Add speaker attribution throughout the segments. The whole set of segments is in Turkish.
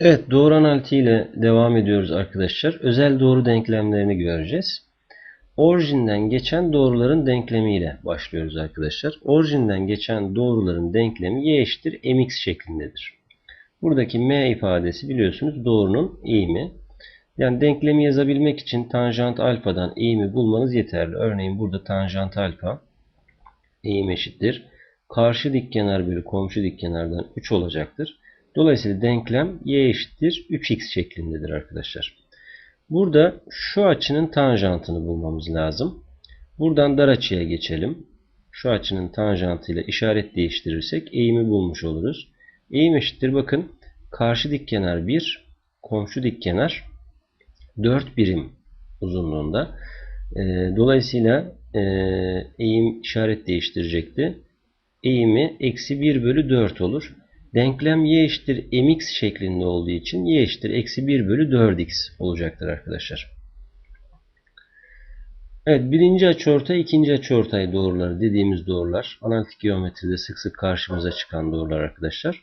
Speaker 1: Evet, doğru analitiği ile devam ediyoruz arkadaşlar. Özel doğru denklemlerini göreceğiz. Orijinden geçen doğruların denklemiyle başlıyoruz arkadaşlar. Orijinden geçen doğruların denklemi y eşittir mx şeklindedir. Buradaki m ifadesi biliyorsunuz doğrunun eğimi. Yani denklemi yazabilmek için tanjant alfadan eğimi bulmanız yeterli. Örneğin burada tanjant alfa eğim eşittir. Karşı dik kenar bölü komşu dik kenardan 3 olacaktır. Dolayısıyla denklem y eşittir 3x şeklindedir arkadaşlar. Burada şu açının tanjantını bulmamız lazım. Buradan dar açıya geçelim. Şu açının tanjantıyla işaret değiştirirsek eğimi bulmuş oluruz. Eğim eşittir bakın karşı dik kenar 1, komşu dik kenar 4 birim uzunluğunda. Ee, dolayısıyla e, eğim işaret değiştirecekti. Eğimi eksi 1 bölü 4 olur. Denklem y eşittir mx şeklinde olduğu için y eşittir eksi 1 bölü 4x olacaktır arkadaşlar. Evet birinci açıortay ikinci açıortay doğruları dediğimiz doğrular analitik geometride sık sık karşımıza çıkan doğrular arkadaşlar.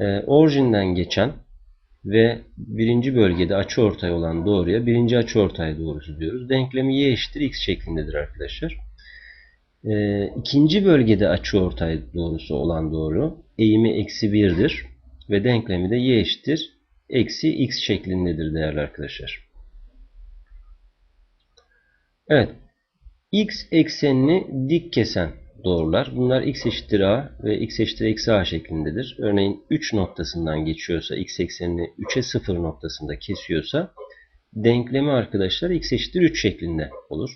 Speaker 1: Ee, orijinden geçen ve birinci bölgede açıortay olan doğruya birinci açıortay doğrusu diyoruz. Denklemi y eşittir x şeklindedir arkadaşlar. Ee, ikinci bölgede açıortay doğrusu olan doğru eğimi eksi 1'dir ve denklemi de y eşittir eksi x şeklindedir değerli arkadaşlar. Evet. x eksenini dik kesen doğrular. Bunlar x eşittir a ve x eşittir eksi a şeklindedir. Örneğin 3 noktasından geçiyorsa x eksenini 3'e 0 noktasında kesiyorsa denklemi arkadaşlar x eşittir 3 şeklinde olur.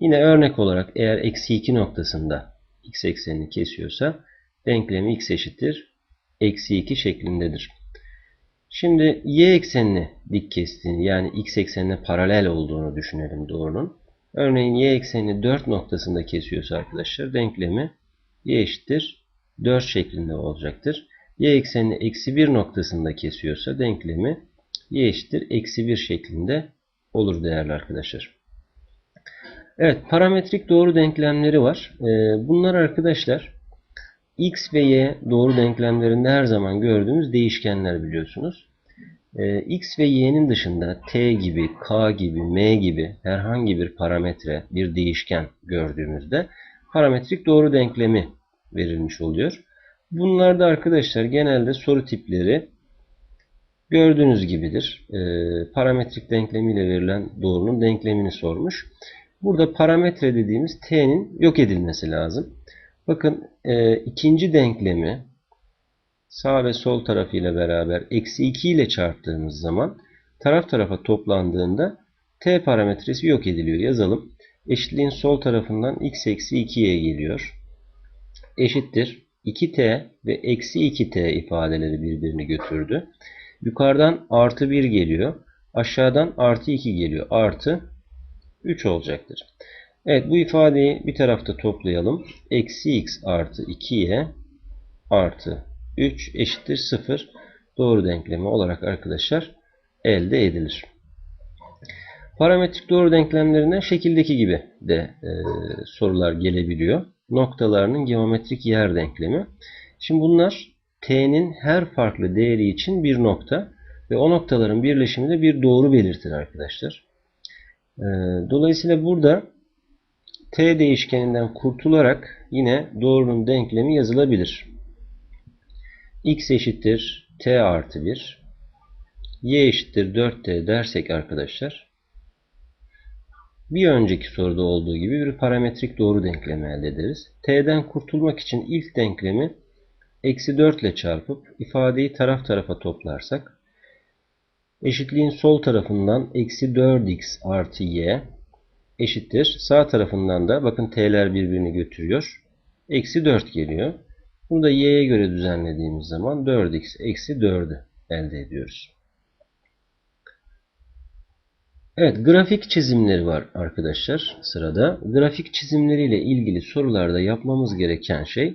Speaker 1: Yine örnek olarak eğer eksi 2 noktasında x eksenini kesiyorsa denklemi x eşittir eksi 2 şeklindedir. Şimdi y eksenini dik kestiğini yani x eksenine paralel olduğunu düşünelim doğrunun. Örneğin y eksenini 4 noktasında kesiyorsa arkadaşlar denklemi y eşittir 4 şeklinde olacaktır. Y eksenini eksi 1 noktasında kesiyorsa denklemi y eşittir eksi 1 şeklinde olur değerli arkadaşlar. Evet parametrik doğru denklemleri var. Ee, bunlar arkadaşlar x ve y doğru denklemlerinde her zaman gördüğümüz değişkenler biliyorsunuz. Ee, x ve y'nin dışında t gibi, k gibi, m gibi herhangi bir parametre, bir değişken gördüğümüzde parametrik doğru denklemi verilmiş oluyor. Bunlarda arkadaşlar genelde soru tipleri gördüğünüz gibidir. Ee, parametrik denklemiyle verilen doğrunun denklemini sormuş. Burada parametre dediğimiz t'nin yok edilmesi lazım. Bakın e, ikinci denklemi sağ ve sol tarafıyla beraber eksi 2 ile çarptığımız zaman taraf tarafa toplandığında t parametresi yok ediliyor. Yazalım. Eşitliğin sol tarafından x eksi 2'ye geliyor. Eşittir. 2t ve eksi 2t ifadeleri birbirini götürdü. Yukarıdan artı 1 geliyor. Aşağıdan artı 2 geliyor. Artı 3 olacaktır. Evet bu ifadeyi bir tarafta toplayalım. Eksi x artı 2y artı 3 eşittir 0 doğru denklemi olarak arkadaşlar elde edilir. Parametrik doğru denklemlerinden şekildeki gibi de e, sorular gelebiliyor. Noktalarının geometrik yer denklemi. Şimdi bunlar t'nin her farklı değeri için bir nokta ve o noktaların birleşimi de bir doğru belirtir arkadaşlar. E, dolayısıyla burada t değişkeninden kurtularak yine doğrunun denklemi yazılabilir. x eşittir t artı 1 y eşittir 4t dersek arkadaşlar bir önceki soruda olduğu gibi bir parametrik doğru denklemi elde ederiz. t'den kurtulmak için ilk denklemi eksi 4 ile çarpıp ifadeyi taraf tarafa toplarsak eşitliğin sol tarafından eksi 4x artı y eşittir. Sağ tarafından da bakın t'ler birbirini götürüyor. Eksi 4 geliyor. Bunu da y'ye göre düzenlediğimiz zaman 4x eksi 4'ü elde ediyoruz. Evet grafik çizimleri var arkadaşlar sırada. Grafik çizimleriyle ilgili sorularda yapmamız gereken şey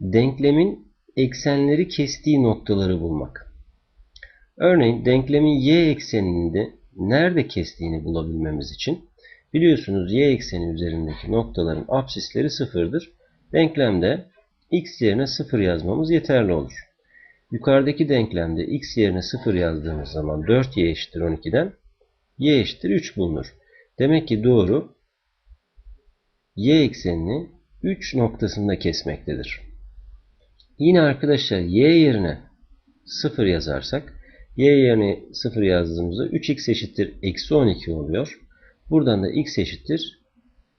Speaker 1: denklemin eksenleri kestiği noktaları bulmak. Örneğin denklemin y ekseninde nerede kestiğini bulabilmemiz için Biliyorsunuz y ekseni üzerindeki noktaların apsisleri sıfırdır. Denklemde x yerine sıfır yazmamız yeterli olur. Yukarıdaki denklemde x yerine 0 yazdığımız zaman 4y eşittir 12'den y eşittir 3 bulunur. Demek ki doğru y eksenini 3 noktasında kesmektedir. Yine arkadaşlar y yerine 0 yazarsak y yerine 0 yazdığımızda 3x eşittir eksi 12 oluyor. Buradan da x eşittir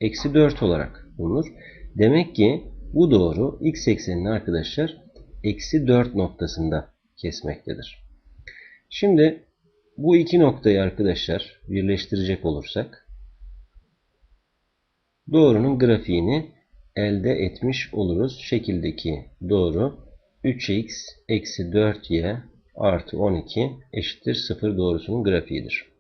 Speaker 1: eksi 4 olarak bulunur. Demek ki bu doğru x eksenini arkadaşlar eksi 4 noktasında kesmektedir. Şimdi bu iki noktayı arkadaşlar birleştirecek olursak doğrunun grafiğini elde etmiş oluruz. Şekildeki doğru 3x eksi 4y artı 12 eşittir 0 doğrusunun grafiğidir.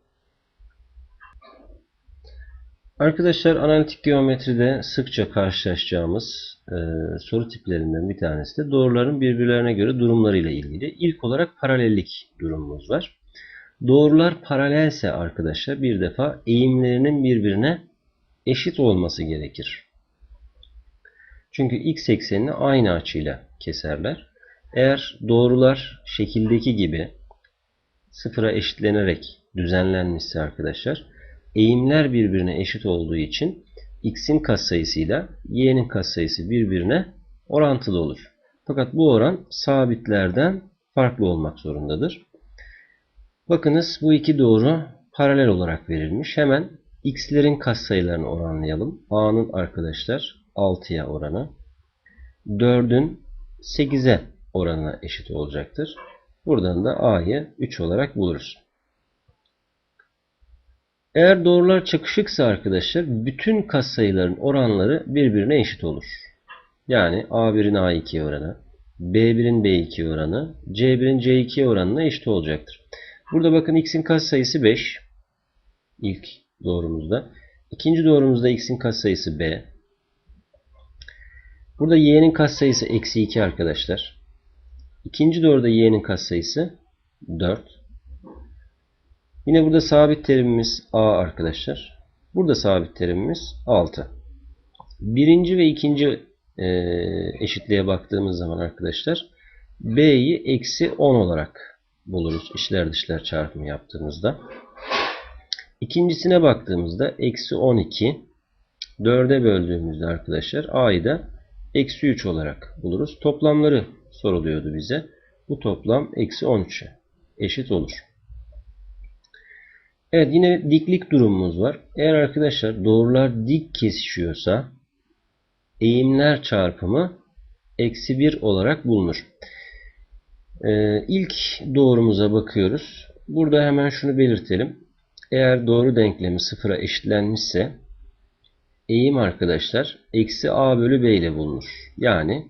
Speaker 1: Arkadaşlar analitik geometride sıkça karşılaşacağımız e, soru tiplerinden bir tanesi de doğruların birbirlerine göre durumlarıyla ilgili. İlk olarak paralellik durumumuz var. Doğrular paralelse arkadaşlar bir defa eğimlerinin birbirine eşit olması gerekir. Çünkü x eksenini aynı açıyla keserler. Eğer doğrular şekildeki gibi sıfıra eşitlenerek düzenlenmişse arkadaşlar eğimler birbirine eşit olduğu için x'in katsayısıyla y'nin katsayısı birbirine orantılı olur. Fakat bu oran sabitlerden farklı olmak zorundadır. Bakınız bu iki doğru paralel olarak verilmiş. Hemen x'lerin katsayılarını oranlayalım. a'nın arkadaşlar 6'ya oranı 4'ün 8'e oranına eşit olacaktır. Buradan da a'yı 3 olarak buluruz. Eğer doğrular çakışıksa arkadaşlar bütün katsayıların oranları birbirine eşit olur. Yani A1'in A2'ye oranı, B1'in B2'ye oranı, C1'in C2'ye oranına eşit olacaktır. Burada bakın x'in katsayısı 5. İlk doğrumuzda. İkinci doğrumuzda x'in katsayısı B. Burada y'nin katsayısı eksi 2 arkadaşlar. İkinci doğruda y'nin katsayısı 4. Yine burada sabit terimimiz a arkadaşlar. Burada sabit terimimiz 6. Birinci ve ikinci e, eşitliğe baktığımız zaman arkadaşlar b'yi eksi 10 olarak buluruz işler dışlar çarpımı yaptığımızda. İkincisine baktığımızda eksi 12 4'e böldüğümüzde arkadaşlar a'yı da eksi 3 olarak buluruz. Toplamları soruluyordu bize. Bu toplam eksi 13'e eşit olur. Evet yine diklik durumumuz var. Eğer arkadaşlar doğrular dik kesişiyorsa eğimler çarpımı eksi 1 olarak bulunur. Ee, ilk doğrumuza bakıyoruz. Burada hemen şunu belirtelim. Eğer doğru denklemi sıfıra eşitlenmişse eğim arkadaşlar eksi a bölü b ile bulunur. Yani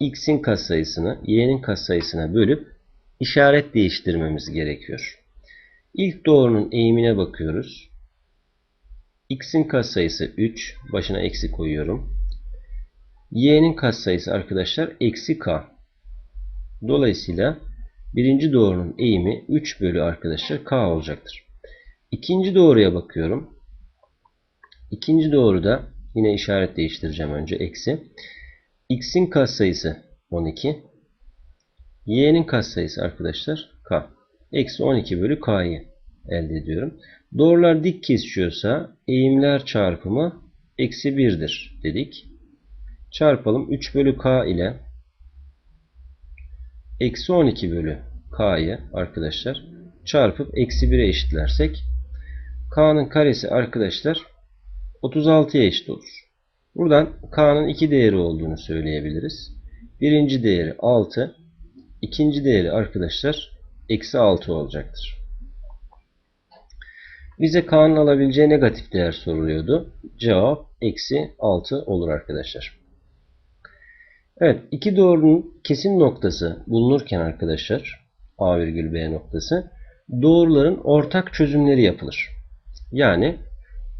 Speaker 1: x'in katsayısını y'nin katsayısına bölüp işaret değiştirmemiz gerekiyor. İlk doğrunun eğimine bakıyoruz. x'in katsayısı 3. Başına eksi koyuyorum. y'nin katsayısı arkadaşlar eksi k. Dolayısıyla birinci doğrunun eğimi 3 bölü arkadaşlar k olacaktır. İkinci doğruya bakıyorum. İkinci doğruda yine işaret değiştireceğim önce eksi. x'in katsayısı 12. y'nin katsayısı arkadaşlar k. Eksi 12 bölü k'yı elde ediyorum. Doğrular dik kesişiyorsa eğimler çarpımı eksi 1'dir dedik. Çarpalım 3 bölü k ile eksi 12 bölü k'yı arkadaşlar çarpıp eksi 1'e eşitlersek k'nın karesi arkadaşlar 36'ya eşit olur. Buradan k'nın iki değeri olduğunu söyleyebiliriz. Birinci değeri 6. ikinci değeri arkadaşlar eksi 6 olacaktır. Bize k'nın alabileceği negatif değer soruluyordu. Cevap eksi 6 olur arkadaşlar. Evet iki doğrunun kesim noktası bulunurken arkadaşlar A virgül B noktası doğruların ortak çözümleri yapılır. Yani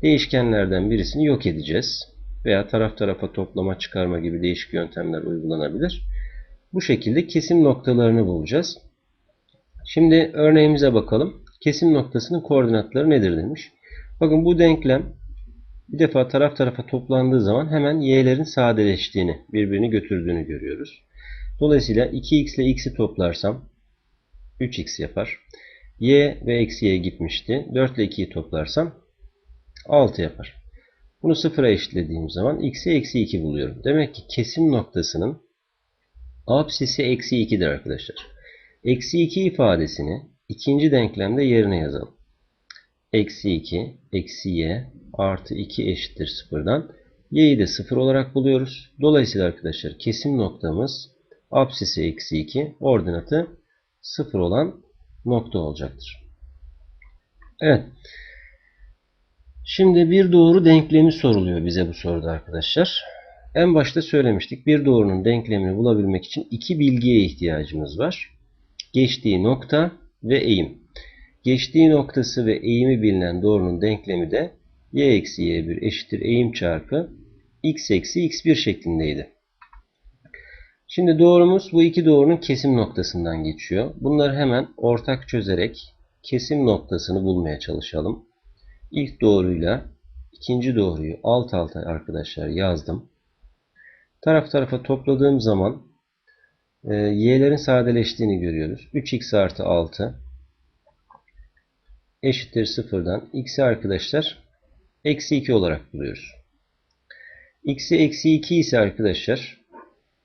Speaker 1: değişkenlerden birisini yok edeceğiz. Veya taraf tarafa toplama çıkarma gibi değişik yöntemler uygulanabilir. Bu şekilde kesim noktalarını bulacağız. Şimdi örneğimize bakalım. Kesim noktasının koordinatları nedir demiş. Bakın bu denklem bir defa taraf tarafa toplandığı zaman hemen y'lerin sadeleştiğini, birbirini götürdüğünü görüyoruz. Dolayısıyla 2x ile x'i toplarsam 3x yapar. y ve eksi y gitmişti. 4 ile 2'yi toplarsam 6 yapar. Bunu sıfıra eşitlediğim zaman x'e eksi 2 buluyorum. Demek ki kesim noktasının apsisi eksi 2'dir arkadaşlar. Eksi 2 ifadesini ikinci denklemde yerine yazalım. Eksi 2 eksi y artı 2 eşittir sıfırdan. y'yi de sıfır olarak buluyoruz. Dolayısıyla arkadaşlar kesim noktamız apsisi eksi 2 ordinatı sıfır olan nokta olacaktır. Evet. Şimdi bir doğru denklemi soruluyor bize bu soruda arkadaşlar. En başta söylemiştik. Bir doğrunun denklemini bulabilmek için iki bilgiye ihtiyacımız var. Geçtiği nokta ve eğim. Geçtiği noktası ve eğimi bilinen doğrunun denklemi de y eksi y1 eşittir eğim çarpı x eksi x1 şeklindeydi. Şimdi doğrumuz bu iki doğrunun kesim noktasından geçiyor. Bunları hemen ortak çözerek kesim noktasını bulmaya çalışalım. İlk doğruyla ikinci doğruyu alt alta arkadaşlar yazdım. Taraf tarafa topladığım zaman e, y'lerin sadeleştiğini görüyoruz. 3x artı 6 eşittir sıfırdan. x'i arkadaşlar eksi 2 olarak buluyoruz. x'i eksi 2 ise arkadaşlar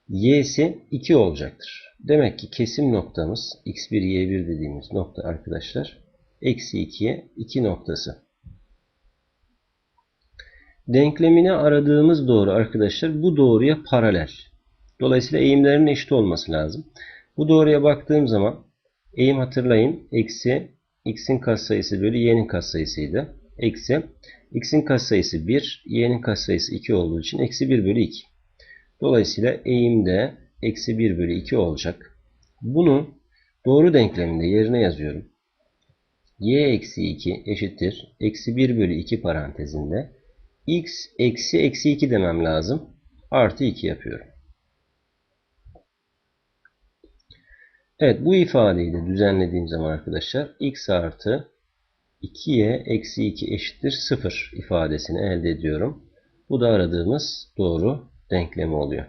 Speaker 1: y'si 2 olacaktır. Demek ki kesim noktamız x1 y1 dediğimiz nokta arkadaşlar eksi 2'ye 2 noktası. Denklemini aradığımız doğru arkadaşlar bu doğruya paralel. Dolayısıyla eğimlerin eşit olması lazım. Bu doğruya baktığım zaman eğim hatırlayın eksi x'in katsayısı bölü y'nin katsayısıydı. Eksi x'in katsayısı 1, y'nin katsayısı 2 olduğu için eksi 1 bölü 2. Dolayısıyla eğim de eksi 1 bölü 2 olacak. Bunu doğru denkleminde yerine yazıyorum. y eksi 2 eşittir. Eksi 1 bölü 2 parantezinde x eksi eksi 2 demem lazım. Artı 2 yapıyorum. Evet bu ifadeyi de düzenlediğim zaman arkadaşlar x artı 2y eksi 2 eşittir 0 ifadesini elde ediyorum. Bu da aradığımız doğru denklemi oluyor.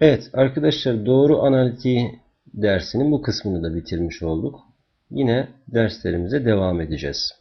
Speaker 1: Evet arkadaşlar doğru analitiği dersinin bu kısmını da bitirmiş olduk. Yine derslerimize devam edeceğiz.